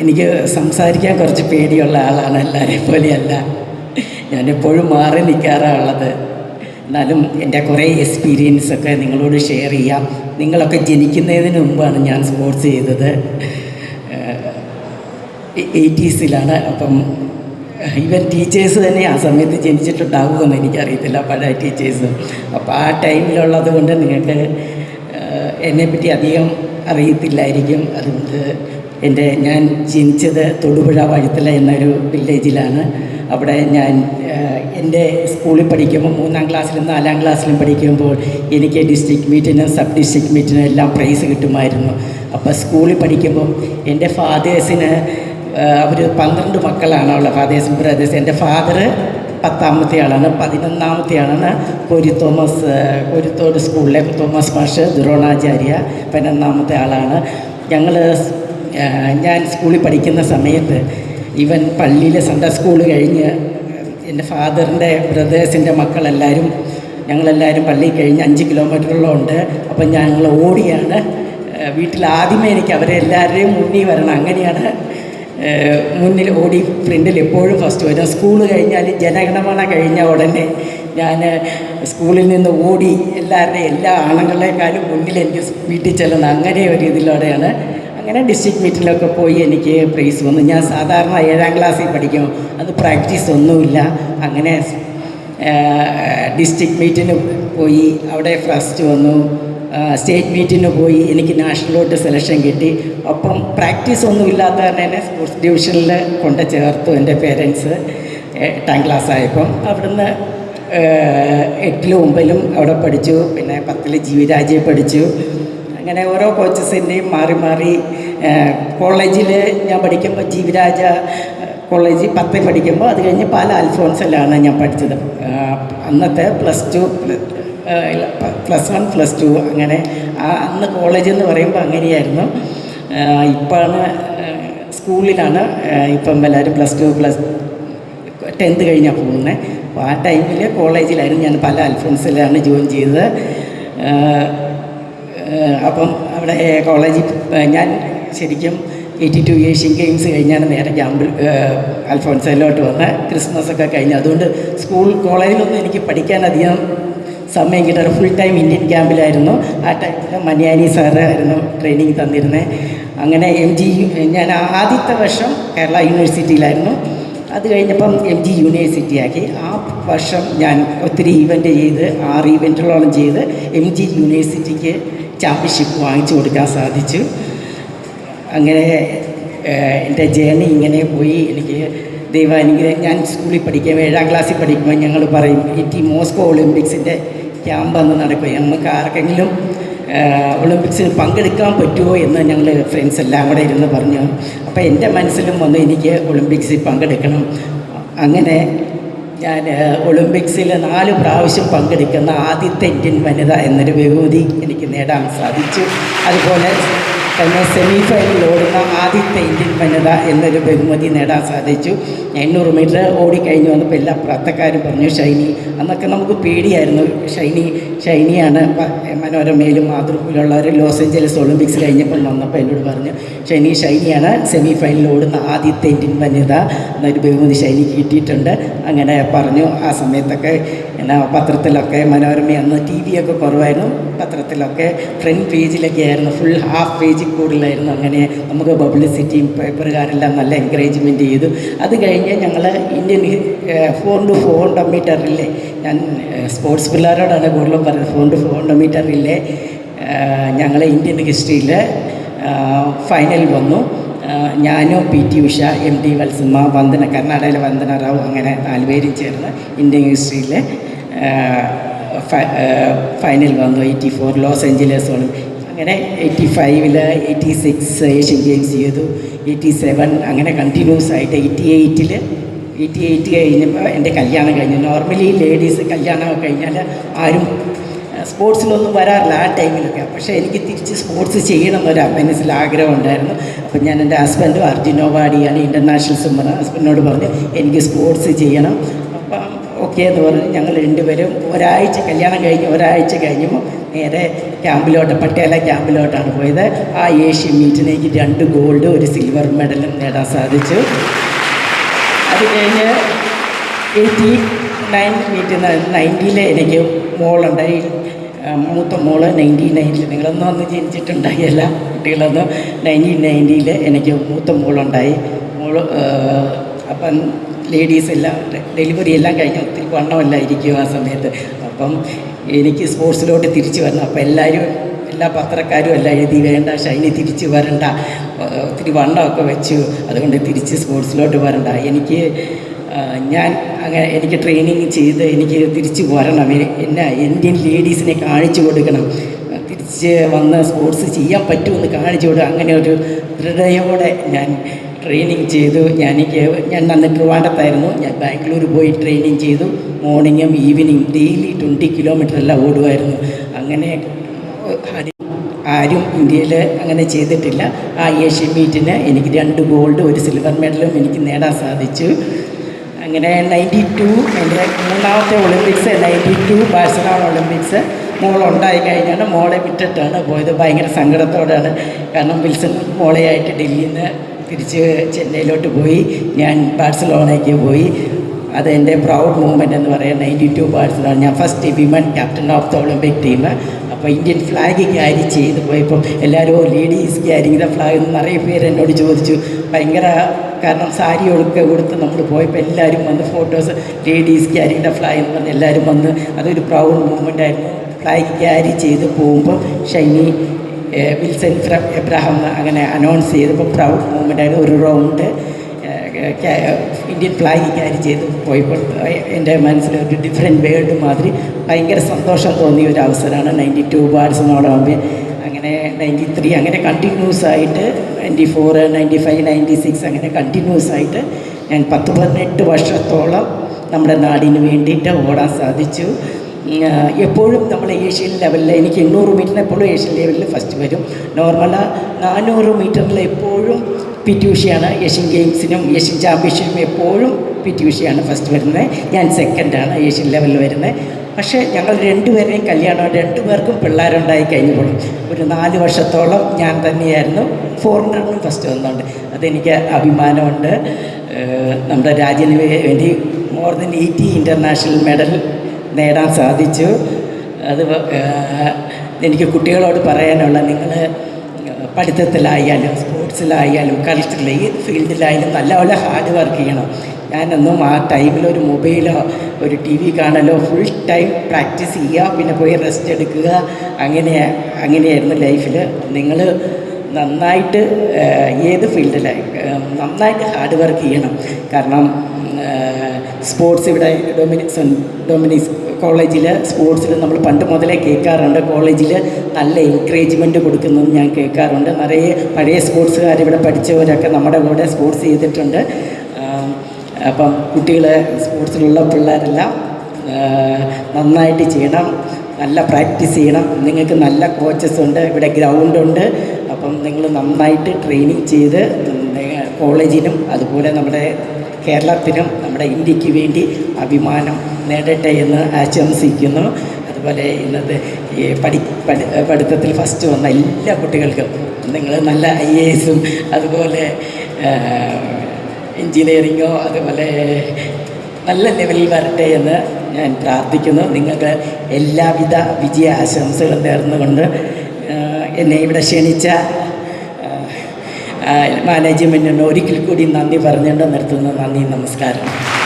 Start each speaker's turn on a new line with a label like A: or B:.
A: എനിക്ക് സംസാരിക്കാൻ കുറച്ച് പേടിയുള്ള ആളാണ് എല്ലാവരെയും പോലെയല്ല. ഞാനെപ്പോഴും മാറി നിൽക്കാറുള്ളത് എന്നാലും എന്റെ കുറേ എക്സ്പീരിയൻസ് ഒക്കെ നിങ്ങളോട് ഷെയർ ചെയ്യാം. നിങ്ങളൊക്കെ ജനിക്കുന്നതിന് മുമ്പാണ് ഞാൻ സ്പോർട്സ് ചെയ്തത്. എയ്റ്റീസിലാണ്. അപ്പം ഇവൻ ടീച്ചേഴ്സ് തന്നെ ആ സമയത്ത് ജനിച്ചിട്ടുണ്ടാവുമെന്ന് എനിക്കറിയത്തില്ല പഴയ ടീച്ചേഴ്സും അപ്പോൾ ആ ടൈമിലുള്ളത് കൊണ്ട് നിങ്ങൾക്ക് എന്നെപ്പറ്റി അധികം അറിയത്തില്ലായിരിക്കും. അതുകൊണ്ട് എന്റെ ഞാൻ ജനിച്ചത് തൊടുപുഴ വഴുത്തല എന്നൊരു വില്ലേജിലാണ് അവിടെ ഞാൻ എന്റെ സ്കൂളിൽ പഠിക്കുമ്പോൾ മൂന്നാം ക്ലാസ്സിലും നാലാം ക്ലാസ്സിലും പഠിക്കുമ്പോൾ എനിക്ക് ഡിസ്ട്രിക്ട് മീറ്റിനും സബ് ഡിസ്ട്രിക്ട് മീറ്റിനും എല്ലാം പ്രൈസ് കിട്ടുമായിരുന്നു. അപ്പോൾ സ്കൂളിൽ പഠിക്കുമ്പോൾ എന്റെ ഫാദേഴ്സിന് അവർ പന്ത്രണ്ട് മക്കളാണ് ഉള്ള ഫാദേഴ്സും ബ്രദേഴ്സ് എന്റെ ഫാദർ പത്താമത്തെ ആളാണ് പതിനൊന്നാമത്തെ ആളാണ് കോരി തോമസ് കോരിത്തോട് സ്കൂളിലെ തോമസ് മാഷ് ദ്രോണാചാര്യ പതിനൊന്നാമത്തെ ആളാണ്. ഞങ്ങൾ ഞാൻ സ്കൂളിൽ പഠിക്കുന്ന സമയത്ത് ഇവൻ പള്ളിയിലെ സൺഡേ സ്കൂൾ കഴിഞ്ഞ് എന്റെ ഫാദറിന്റെ ബ്രദേഴ്സിന്റെ മക്കളെല്ലാവരും ഞങ്ങളെല്ലാവരും പള്ളി കഴിഞ്ഞ് അഞ്ച് കിലോമീറ്ററോളം ഉണ്ട്. അപ്പം ഞങ്ങൾ ഓടിയാണ്. വീട്ടിൽ ആദ്യമേ എനിക്ക് അവരെ എല്ലാവരുടെയും മുന്നിൽ വരണം. അങ്ങനെയാണ് മുന്നിൽ ഓടി ഫ്രണ്ടിൽ എപ്പോഴും ഫസ്റ്റ് വരും. സ്കൂൾ കഴിഞ്ഞാൽ ജനഗണമന കഴിഞ്ഞ ഉടനെ ഞാൻ സ്കൂളിൽ നിന്ന് ഓടി എല്ലാവരുടെയും എല്ലാ ആണുങ്ങളെക്കാളും മുന്നിൽ എനിക്ക് വീട്ടിൽ ചെല്ലുന്ന അങ്ങനെ ഒരു ഇതിലൂടെയാണ് അങ്ങനെ ഡിസ്ട്രിക്ട് മീറ്റിലൊക്കെ പോയി എനിക്ക് പ്രൈസ് വന്നു. ഞാൻ സാധാരണ ഏഴാം ക്ലാസ്സിൽ പഠിക്കും. അത് പ്രാക്ടീസ് ഒന്നുമില്ല. അങ്ങനെ ഡിസ്ട്രിക്ട് മീറ്റിന് പോയി. അവിടെ ഫസ്റ്റ് വന്നു. സ്റ്റേറ്റ് മീറ്റിന് പോയി. എനിക്ക് നാഷണലോട്ട് സെലക്ഷൻ കിട്ടി. ഒപ്പം പ്രാക്ടീസ് ഒന്നും ഇല്ലാത്ത കാരണം എന്നെ സ്പോർട്സ് ഡിവിഷനിൽ കൊണ്ട് ചേർത്തു എന്റെ പേരൻസ് എട്ടാം ക്ലാസ് ആയപ്പം. അവിടുന്ന് എട്ടിലും ഒമ്പതിലും അവിടെ പഠിച്ചു. പിന്നെ പത്തിൽ ജീവിരാജ്യം പഠിച്ചു. അങ്ങനെ ഓരോ കോച്ചസിന്റെയും മാറി മാറി കോളേജിൽ ഞാൻ പഠിക്കുമ്പോൾ ജീവരാജ കോളേജിൽ പത്തിൽ പഠിക്കുമ്പോൾ അത് കഴിഞ്ഞ് പല അൽഫോൺസിലാണ് ഞാൻ പഠിച്ചത്. അന്നത്തെ plus two plus one plus two അങ്ങനെ അന്ന് കോളേജ് എന്ന് പറയുമ്പോൾ അങ്ങനെയായിരുന്നു. ഇപ്പോഴാണ് സ്കൂളിലാണ്. ഇപ്പം എല്ലാവരും പ്ലസ് ടു പ്ലസ് ടെൻത്ത് കഴിഞ്ഞാൽ പോകുന്നത് അപ്പോൾ ആ ടൈമിൽ കോളേജിലായിരുന്നു ഞാൻ പല അൽഫോൺസിലാണ് ജോയിൻ ചെയ്തത്. അപ്പം അവിടെ കോളേജിൽ ഞാൻ ശരിക്കും എയ്റ്റി ടു ഏഷ്യൻ ഗെയിംസ് കഴിഞ്ഞാണ് നേരെ ക്യാമ്പിൽ അൽഫോൺസയിലോട്ട് വന്ന ക്രിസ്മസ് ഒക്കെ കഴിഞ്ഞ്. അതുകൊണ്ട് സ്കൂൾ കോളേജിലൊന്നും എനിക്ക് പഠിക്കാൻ അധികം സമയം കിട്ടാറ് ഫുൾ ടൈം ഇന്ത്യൻ ക്യാമ്പിലായിരുന്നു ആ ടൈമിൽ മനിയാനി സാറ് ആയിരുന്നു ട്രെയിനിങ് തന്നിരുന്നത് അങ്ങനെ എം ജി ഞാൻ ആദ്യത്തെ വർഷം കേരള യൂണിവേഴ്സിറ്റിയിലായിരുന്നു അത് കഴിഞ്ഞപ്പം എം ജി യൂണിവേഴ്സിറ്റി ആക്കി. ആ വർഷം ഞാൻ ഒത്തിരി ഈവന്റ് ചെയ്ത് ആറ് ഈവന്റുകളോളം ചെയ്ത് എം ജി യൂണിവേഴ്സിറ്റിക്ക് ചാമ്പ്യൻഷിപ്പ് വാങ്ങിച്ചു കൊടുക്കാൻ സാധിച്ചു. അങ്ങനെ എന്റെ ജേണി ഇങ്ങനെ പോയി. എനിക്ക് ദൈവാനുഗ്രഹം ഞാൻ സ്കൂളിൽ പഠിക്കുമ്പോൾ ഏഴാം ക്ലാസ്സിൽ പഠിക്കുമ്പോൾ ഞങ്ങൾ പറയും ഈ ടി മോസ്കോ ഒളിമ്പിക്സിന്റെ ക്യാമ്പ് അന്ന് നടക്കും. നമുക്ക് ആർക്കെങ്കിലും ഒളിമ്പിക്സിൽ പങ്കെടുക്കാൻ പറ്റുമോ? എന്ന് ഞങ്ങൾ ഫ്രണ്ട്സ് എല്ലാം കൂടെ ഇരുന്ന് പറഞ്ഞു. അപ്പോൾ എന്റെ മനസ്സിലും വന്ന് എനിക്ക് ഒളിമ്പിക്സിൽ പങ്കെടുക്കണം. അങ്ങനെ ഞാൻ ഒളിമ്പിക്സിൽ നാല് പ്രാവശ്യം പങ്കെടുക്കുന്ന ആദ്യത്തെ ഇന്ത്യൻ വനിത എന്നൊരു ബഹുമതി എനിക്ക് നേടാൻ സാധിച്ചു. അതുപോലെ തന്നെ സെമി ഫൈനലിൽ ഓടുന്ന ആദ്യത്തെ ഇന്ത്യൻ വനിത എന്നൊരു ബഹുമതി നേടാൻ സാധിച്ചു. എണ്ണൂറ് മീറ്റർ ഓടിക്കഴിഞ്ഞ് വന്നപ്പോൾ എല്ലാ പ്രാർത്ഥക്കാരും പറഞ്ഞു ഷൈനി അന്നൊക്കെ നമുക്ക് പേടിയായിരുന്നു. ഷൈനി ഷൈനിയാണ്. മനോരമയിലും മാതൃഭൂമിയിലുള്ള ഒരു ലോസ് ഏഞ്ചലസ് ഒളിമ്പിക്സ് കഴിഞ്ഞപ്പോൾ വന്നപ്പോൾ എന്നോട് പറഞ്ഞു ഷൈനി ഷൈനിയാണ് സെമി ഫൈനലിൽ ഓടുന്ന ആദ്യത്തെ ഇന്ത്യൻ വനിത. എന്നൊരു ബഹുമതി ഷൈനിക്ക് കിട്ടിയിട്ടുണ്ട്. അങ്ങനെ പറഞ്ഞു. ആ സമയത്തൊക്കെ എന്നാ പത്രത്തിലൊക്കെ മനോരമ അന്ന് ടി വി ഒക്കെ കുറവായിരുന്നു. പത്രത്തിലൊക്കെ ഫ്രണ്ട് പേജിലൊക്കെ ആയിരുന്നു. ഫുൾ ഹാഫ് പേജിൽ കൂടുതലായിരുന്നു. അങ്ങനെ നമുക്ക് പബ്ലിസിറ്റിയും പേപ്പറുകാരെല്ലാം നല്ല എൻകറേജ്മെന്റ് ചെയ്തു. അത് കഴിഞ്ഞ് ഞങ്ങൾ ഇന്ത്യൻ ഫോൺ ടു ഫോൺ മീറ്ററിലെ ഞാൻ സ്പോർട്സ് പിള്ളേരോടാണ് കൂടുതലും പറയുന്നത് ഫോൺ ടു ഞങ്ങളെ ഇന്ത്യൻ ഹിസ്റ്ററിയിൽ ഫൈനൽ വന്നു. ഞാനും P T Usha M T Valsamma Vandana കർണാടകയിലെ വന്ദന റാവു അങ്ങനെ നാലുപേരും ചേർന്ന് ഇന്ത്യൻ ഹിസ്റ്ററിയിലെ ഫൈനൽ വന്നു. എയ്റ്റി ഫോർ ലോസ് ഏഞ്ചലസ് അങ്ങനെ എയ്റ്റി ഫൈവിൽ എയ്റ്റി സിക്സ് ഏഷ്യൻ ഗെയിംസ് ചെയ്തു. എയ്റ്റി സെവൻ അങ്ങനെ കണ്ടിന്യൂസ് ആയിട്ട് എയ്റ്റി എയ്റ്റിൽ എയ്റ്റി എയ്റ്റ് കഴിഞ്ഞപ്പോൾ എന്റെ കല്യാണം കഴിഞ്ഞു. നോർമലി ലേഡീസ് കല്യാണമൊക്കെ കഴിഞ്ഞാൽ ആരും സ്പോർട്സിലൊന്നും വരാറില്ല ആ ടൈമിലൊക്കെ. പക്ഷേ എനിക്ക് തിരിച്ച് സ്പോർട്സ് ചെയ്യണം എന്നൊരു മനസ്സിൽ ആഗ്രഹം ഉണ്ടായിരുന്നു. അപ്പം ഞാൻ എന്റെ ഹസ്ബൻഡും അർജുനോ വാടിയാണ് ഇന്റർനാഷണൽ സ്വിമ്മർ ഹസ്ബൻഡിനോട് പറഞ്ഞു എനിക്ക് സ്പോർട്സ് ചെയ്യണം. അപ്പം ഓക്കെ എന്ന് പറഞ്ഞ്. ഞങ്ങൾ രണ്ടുപേരും ഒരാഴ്ച കല്യാണം കഴിഞ്ഞ് ഒരാഴ്ച കഴിഞ്ഞപ്പോൾ നേരെ ക്യാമ്പിലോട്ട് പട്ടേല ക്യാമ്പിലോട്ടാണ് പോയത്. ആ ഏഷ്യൻ മീറ്റിന് എനിക്ക് രണ്ട് ഗോൾഡ് ഒരു സിൽവർ മെഡലും നേടാൻ സാധിച്ചു. അത് കഴിഞ്ഞ് എയ്റ്റി നയൻ മീറ്റിൽ നയന്റിയിൽ എനിക്ക് മോളുണ്ടായി. മൂത്ത മോൾ നയന്റീൻ നയന്റിൽ നിങ്ങളൊന്നും അന്ന് ജനിച്ചിട്ടുണ്ടായില്ല. കുട്ടികളൊന്നും നയന്റീൻ നയന്റിയിൽ എനിക്ക് മൂത്ത മോളുണ്ടായി. മോൾ അപ്പം ലേഡീസ് എല്ലാം ഡെലിവറി എല്ലാം കഴിഞ്ഞ് ഒത്തിരി വണ്ണമല്ലായിരിക്കും ആ സമയത്ത്. അപ്പം എനിക്ക് സ്പോർട്സിലോട്ട് തിരിച്ചു വരണം. അപ്പം എല്ലാവരും എല്ലാ പത്രക്കാരും എല്ലാം എഴുതി വേണ്ട ഷൈനി തിരിച്ച് വരണ്ട ഒത്തിരി വണ്ണമൊക്കെ വെച്ചു. അതുകൊണ്ട് തിരിച്ച് സ്പോർട്സിലോട്ട് വരണ്ട. എനിക്ക് ഞാൻ അങ്ങനെ എനിക്ക് ട്രെയിനിങ് ചെയ്ത് എനിക്ക് തിരിച്ച് വരണം. എന്നെ ഇന്ത്യൻ ലേഡീസിനെ കാണിച്ചു കൊടുക്കണം. തിരിച്ച് വന്ന് സ്പോർട്സ് ചെയ്യാൻ പറ്റുമെന്ന് കാണിച്ചു കൊടുക്കുക അങ്ങനെ ഒരു ദൃഢയോടെ ഞാൻ ട്രെയിനിങ് ചെയ്തു. ഞാൻ എനിക്ക് ഞാൻ അന്ന് ട്രിവാണ്ടത്തായിരുന്നു ഞാൻ ബാംഗ്ലൂർ പോയി ട്രെയിനിങ് ചെയ്തു. മോർണിംഗും ഈവനിങ് ഡെയിലി ട്വന്റി കിലോമീറ്റർ എല്ലാം ഓടുമായിരുന്നു അങ്ങനെ ആരും- ഇന്ത്യയിൽ അങ്ങനെ ചെയ്തിട്ടില്ല. ആ ഏഷ്യൻ മീറ്റിന് എനിക്ക് രണ്ട് ഗോൾഡ് ഒരു സിൽവർ മെഡലും എനിക്ക് നേടാൻ സാധിച്ചു. അങ്ങനെ നയന്റി ടു എന്റെ മൂന്നാമത്തെ Olympics ninety two Barcelona Olympics മോളുണ്ടായി കഴിഞ്ഞാണ് മോളെ വിട്ടിട്ടാണ് പോയത്. ഭയങ്കര സങ്കടത്തോടെയാണ് കാരണം വിൽസൺ മോളെയായിട്ട് ഡൽഹിയിൽ നിന്ന് തിരിച്ച് ചെന്നൈയിലോട്ട് പോയി. ഞാൻ ബാഴ്സലോണയ്ക്ക് പോയി. അത് എന്റെ പ്രൗഡ് മൂവ്മെന്റ് എന്ന് പറയാം. Ninety two Barcelona. ഞാൻ first women captain of the Olympic team. അപ്പോൾ ഇന്ത്യൻ ഫ്ലാഗ് ക്യാരി ചെയ്ത് പോയപ്പോൾ എല്ലാവരും ലേഡീസ് ക്യാരിങ് ദ ഫ്ലാഗ് എന്ന് നിറയെ പേര് എന്നോട് ചോദിച്ചു. ഭയങ്കര കാരണം ഒക്കെ കൊടുത്ത് നമ്മൾ പോയപ്പോൾ എല്ലാവരും വന്ന് photos ladies carrying the flag എന്ന് പറഞ്ഞ് എല്ലാവരും വന്ന് അതൊരു പ്രൗഡ് മൂവ്മെന്റ് ആയിരുന്നു. ഫ്ലാഗ് ക്യാരി ചെയ്ത് പോകുമ്പോൾ ഷൈനി വിൽസൺ എബ്രഹാം അങ്ങനെ അനൗൺസ് ചെയ്തപ്പോൾ പ്രൗഡ് മൂവ്മെന്റ് ആയിരുന്നു. ഒരു റൗണ്ട് ഇന്ത്യൻ ഫ്ലാഗ് ക്യാരി ചെയ്ത് പോയപ്പോൾ എന്റെ മനസ്സിൽ ഒരു ഡിഫറെന്റ് വേൾഡ് മാതിരി ഭയങ്കര സന്തോഷം തോന്നിയ ഒരു അവസരമാണ്. നയന്റി ടു ബാർസിനോടാകുമ്പോൾ അങ്ങനെ നയന്റി ത്രീ അങ്ങനെ കണ്ടിന്യൂസ് ആയിട്ട് ninety four ninety five ninety six അങ്ങനെ കണ്ടിന്യൂസ് ആയിട്ട് ഞാൻ പത്ത് പതിനെട്ട് വർഷത്തോളം നമ്മുടെ നാടിന് വേണ്ടിയിട്ട് ഓടാൻ സാധിച്ചു. എപ്പോഴും നമ്മൾ ഏഷ്യൻ ലെവലിൽ എനിക്ക് എണ്ണൂറ് മീറ്ററിന് എപ്പോഴും ഏഷ്യൻ ലെവലിൽ ഫസ്റ്റ് വരും. നോർമലാണ് നാനൂറ് മീറ്ററിൽ എപ്പോഴും പി ടി ഉഷയാണ് ഏഷ്യൻ ഗെയിംസിനും ഏഷ്യൻ ചാമ്പ്യൻഷിപ്പിനും എപ്പോഴും പി ടി ഉഷയാണ് ഫസ്റ്റ് വരുന്നത്. ഞാൻ സെക്കൻഡാണ് ഏഷ്യൻ ലെവലിൽ വരുന്നത്. പക്ഷേ ഞങ്ങൾ രണ്ടുപേരെയും കല്യാണം രണ്ടു പേർക്കും പിള്ളേരുണ്ടായി കഴിഞ്ഞപ്പോൾ ഒരു നാല് വർഷത്തോളം ഞാൻ തന്നെയായിരുന്നു ഫോറിനറിനും ഫസ്റ്റ് വന്നുകൊണ്ട് അതെനിക്ക് അഭിമാനമുണ്ട്. നമ്മുടെ രാജ്യത്തിന് വേണ്ടി more than eighty international medal നേടാൻ സാധിച്ചു. അത് എനിക്ക് കുട്ടികളോട് പറയാനുള്ള നിങ്ങൾ പഠിത്തത്തിലായാലും സ്പോർട്സിലായാലും കൾച്ചറിൽ ഏത് ഫീൽഡിലായാലും നല്ലപോലെ ഹാർഡ് വർക്ക് ചെയ്യണം. ഞാനൊന്നും ആ ടൈമിൽ ഒരു മൊബൈലോ ഒരു ടി വി കാണലോ ഫുൾ ടൈം പ്രാക്ടീസ് ചെയ്യുക പിന്നെ പോയി റെസ്റ്റ് എടുക്കുക അങ്ങനെ അങ്ങനെയായിരുന്നു ലൈഫിൽ നിങ്ങൾ നന്നായിട്ട് ഏത് ഫീൽഡിലായി നന്നായിട്ട് ഹാർഡ് വർക്ക് ചെയ്യണം. കാരണം സ്പോർട്സ് ഇവിടെ ഡൊമിനി ഡൊമിനിക്സ് കോളേജിൽ സ്പോർട്സിൽ നമ്മൾ പണ്ട് മുതലേ കേൾക്കാറുണ്ട്. കോളേജിൽ നല്ല എൻകറേജ്മെന്റ് കൊടുക്കുന്നത് ഞാൻ കേൾക്കാറുണ്ട്. നിറയെ പഴയ സ്പോർട്സുകാർ ഇവിടെ പഠിച്ചവരൊക്കെ നമ്മുടെ കൂടെ സ്പോർട്സ് ചെയ്തിട്ടുണ്ട്. അപ്പം കുട്ടികൾ സ്പോർട്സിലുള്ള പിള്ളേരെല്ലാം നന്നായിട്ട് ചെയ്യണം നല്ല പ്രാക്ടീസ് ചെയ്യണം. നിങ്ങൾക്ക് നല്ല കോച്ചസ് ഉണ്ട് ഇവിടെ ഗ്രൗണ്ടുണ്ട് അപ്പം നിങ്ങൾ നന്നായിട്ട് ട്രെയിനിങ് ചെയ്ത് കോളേജിനും അതുപോലെ നമ്മുടെ കേരളത്തിനും നമ്മുടെ ഇന്ത്യയ്ക്ക് വേണ്ടി അഭിമാനം നേടട്ടെ എന്ന് ആശംസിക്കുന്നു. അതുപോലെ ഇന്നത്തെ ഈ പഠി പഠി പഠിത്തത്തിൽ ഫസ്റ്റ് വന്ന എല്ലാ കുട്ടികൾക്കും നിങ്ങൾ നല്ല ഐ എ എസും അതുപോലെ എൻജിനീയറിങ്ങോ അതുപോലെ നല്ല ലെവലിൽ വരട്ടെ എന്ന് ഞാൻ പ്രാർത്ഥിക്കുന്നു. നിങ്ങൾക്ക് എല്ലാവിധ വിജയ ആശംസകളും നേർന്നുകൊണ്ട് എന്നെ ഇവിടെ ക്ഷണിച്ച മാനേജ്മെന്റിന് ഒരിക്കൽ കൂടി നന്ദി പറഞ്ഞുകൊണ്ട് നിർത്തുന്നു. നന്ദി നമസ്കാരം.